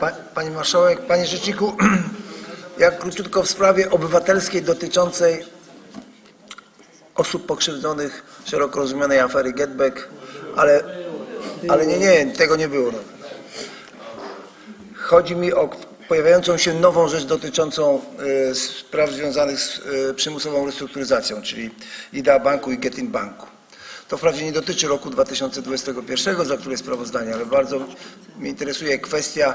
Pa, pani Marszałek, Panie Rzeczniku, jak króciutko w sprawie obywatelskiej dotyczącej osób pokrzywdzonych szeroko rozumianej afery Getback, ale, ale nie, nie, tego nie było. Chodzi mi o pojawiającą się nową rzecz dotyczącą e, spraw związanych z e, przymusową restrukturyzacją, czyli Idea Banku i Getin Banku. To wprawdzie nie dotyczy roku 2021, za które sprawozdanie, ale bardzo mnie interesuje kwestia e,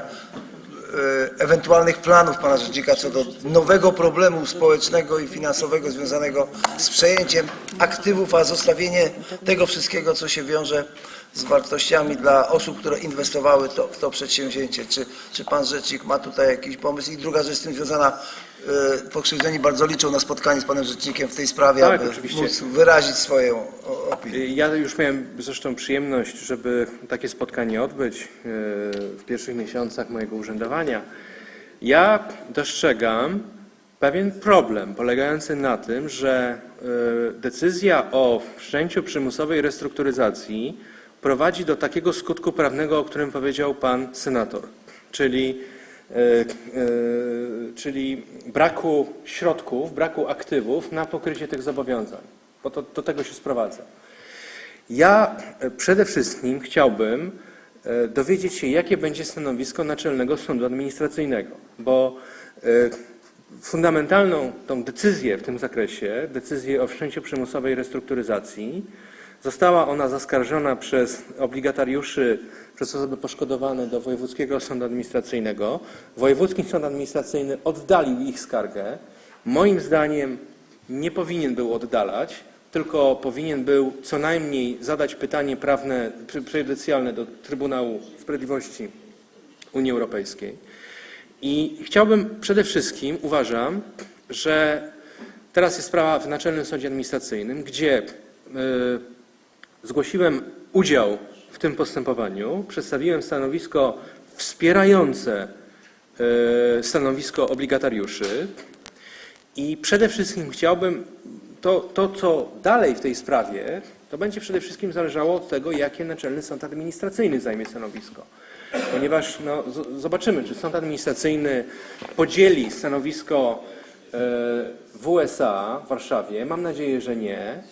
ewentualnych planów pana rzecznika co do nowego problemu społecznego i finansowego związanego z przejęciem aktywów, a zostawienie tego wszystkiego, co się wiąże z wartościami dla osób, które inwestowały to, w to przedsięwzięcie. Czy, czy pan rzecznik ma tutaj jakiś pomysł? I druga rzecz z tym związana, e, pokrzywdzeni bardzo liczą na spotkanie z panem rzecznikiem w tej sprawie, Tak, aby oczywiście. móc wyrazić swoją o- opinię. Ja już miałem zresztą przyjemność, żeby takie spotkanie odbyć e, w pierwszych miesiącach mojego urzędowania. Ja dostrzegam pewien problem polegający na tym, że e, decyzja o wszczęciu przymusowej restrukturyzacji prowadzi do takiego skutku prawnego, o którym powiedział pan senator, czyli, e, e, czyli braku środków, braku aktywów na pokrycie tych zobowiązań, bo to do tego się sprowadza. Ja e, przede wszystkim chciałbym dowiedzieć się, jakie będzie stanowisko Naczelnego Sądu Administracyjnego, bo fundamentalną tą decyzję w tym zakresie, decyzję o wszczęciu przymusowej restrukturyzacji, została ona zaskarżona przez obligatariuszy, przez osoby poszkodowane do Wojewódzkiego Sądu Administracyjnego. Wojewódzki Sąd Administracyjny oddalił ich skargę. Moim zdaniem nie powinien był oddalać, tylko powinien był co najmniej zadać pytanie prawne, pre- prejudycjalne do Trybunału Sprawiedliwości Unii Europejskiej. I chciałbym przede wszystkim, uważam, że teraz jest sprawa w Naczelnym Sądzie Administracyjnym, gdzie y, zgłosiłem udział w tym postępowaniu, przedstawiłem stanowisko wspierające y, stanowisko obligatariuszy i przede wszystkim chciałbym, to, to co dalej w tej sprawie, to będzie przede wszystkim zależało od tego, jakie Naczelny Sąd Administracyjny zajmie stanowisko. Ponieważ no, zobaczymy, czy Sąd Administracyjny podzieli stanowisko e, WSA w Warszawie. Mam nadzieję, że nie.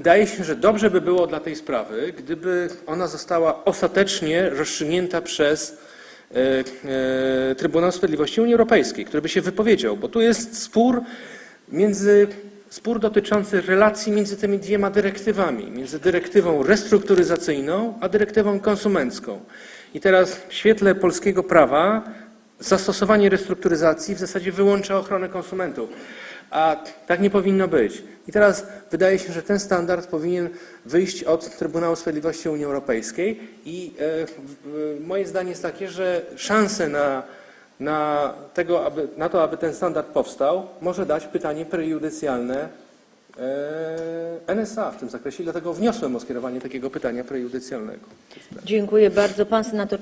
Wydaje się, że dobrze by było dla tej sprawy, gdyby ona została ostatecznie rozstrzygnięta przez e, e, Trybunał Sprawiedliwości Unii Europejskiej, który by się wypowiedział, bo tu jest spór między spór dotyczący relacji między tymi dwiema dyrektywami, między dyrektywą restrukturyzacyjną a dyrektywą konsumencką. I teraz w świetle polskiego prawa zastosowanie restrukturyzacji w zasadzie wyłącza ochronę konsumentów. A tak nie powinno być. I teraz wydaje się, że ten standard powinien wyjść od Trybunału Sprawiedliwości Unii Europejskiej i e, w- moje zdanie jest takie, że szanse na, na, tego, aby, na to, aby ten standard powstał, może dać pytanie prejudycjalne e, NSA w tym zakresie. Dlatego wniosłem o skierowanie takiego pytania prejudycjalnego. Dziękuję bardzo. Pan senator